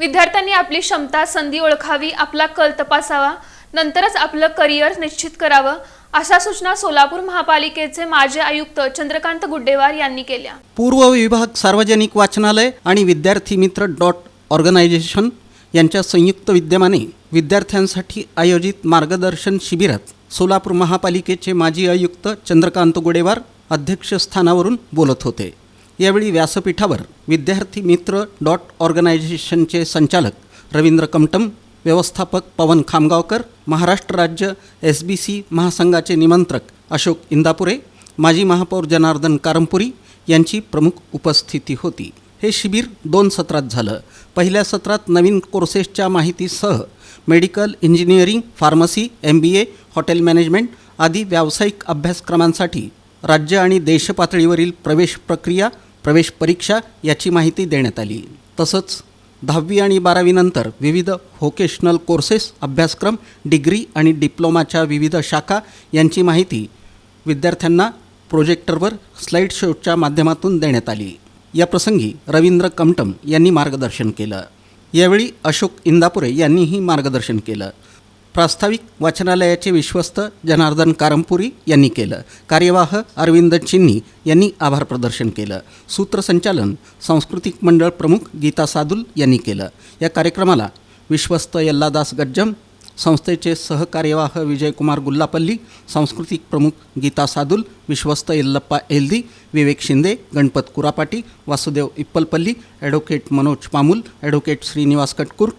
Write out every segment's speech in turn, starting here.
विद्यार्थ्यांनी आपली क्षमता संधी ओळखावी आपला कल तपासावा नंतरच आपलं करिअर निश्चित करावं अशा सूचना सोलापूर महापालिकेचे माजी आयुक्त चंद्रकांत गुड्डेवार यांनी केल्या. पूर्व विभाग सार्वजनिक वाचनालय आणि विद्यार्थी मित्र डॉट ऑर्गनायझेशन यांच्या संयुक्त विद्यमाने विद्यार्थ्यांसाठी आयोजित मार्गदर्शन शिबिरात सोलापूर महापालिकेचे माजी आयुक्त चंद्रकांत गुडेवार अध्यक्षस्थानावरून बोलत होते. यावेळी व्यासपीठावर विद्यार्थी मित्र डॉट ऑर्गनायझेशनचे संचालक रवींद्र कमटम व्यवस्थापक पवन खामगावकर महाराष्ट्र राज्य एस बी सी महासंघाचे निमंत्रक अशोक इंदापुरे माजी महापौर जनार्दन कारंपुरी यांची प्रमुख उपस्थिती होती. हे शिबिर दोन सत्रात झालं. पहिल्या सत्रात नवीन कोर्सेसच्या माहितीसह medical engineering pharmacy M B A hotel management आदी व्यावसायिक अभ्यासक्रमांसाठी राज्य आणि देशपातळीवरील प्रवेश प्रक्रिया प्रवेश परीक्षा याची माहिती देण्यात आली. तसंच दहावी आणि बारावीनंतर विविध व्होकेशनल कोर्सेस अभ्यासक्रम डिग्री आणि डिप्लोमाच्या विविध शाखा यांची माहिती विद्यार्थ्यांना प्रोजेक्टरवर स्लाईड शोच्या माध्यमातून देण्यात आली. या प्रसंगी रवींद्र कमटम यांनी मार्गदर्शन केलं. यावेळी अशोक इंदापुरे यांनीही मार्गदर्शन केलं. प्रास्ताविक वाचनालयाचे विश्वस्त जनार्दन कारंपुरी यांनी केलं. कार्यवाह अरविंद चिन्नी यांनी आभार प्रदर्शन केलं. सूत्रसंचालन सांस्कृतिक मंडळ प्रमुख गीता सादुल यांनी केलं. या कार्यक्रमाला विश्वस्त यल्लादास गज्जम संस्थेचे सहकार्यवाह विजयकुमार गुल्लापल्ली सांस्कृतिक प्रमुख गीता सादुल विश्वस्त Yellappa Eldi Vivek Shinde Ganpat Kurapati Vasudev Ippalpalli advocate Manoj Pamul advocate Shrinivas Katkur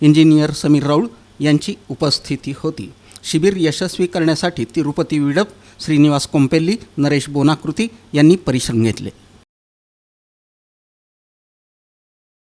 engineer Sameer Raul यांची उपस्थिती होती. शिबिर यशस्वी करण्यासाठी तिरुपती विडप श्रीनिवास कोंपेल्ली नरेश बोनाकृती यांनी परिश्रम घेतले.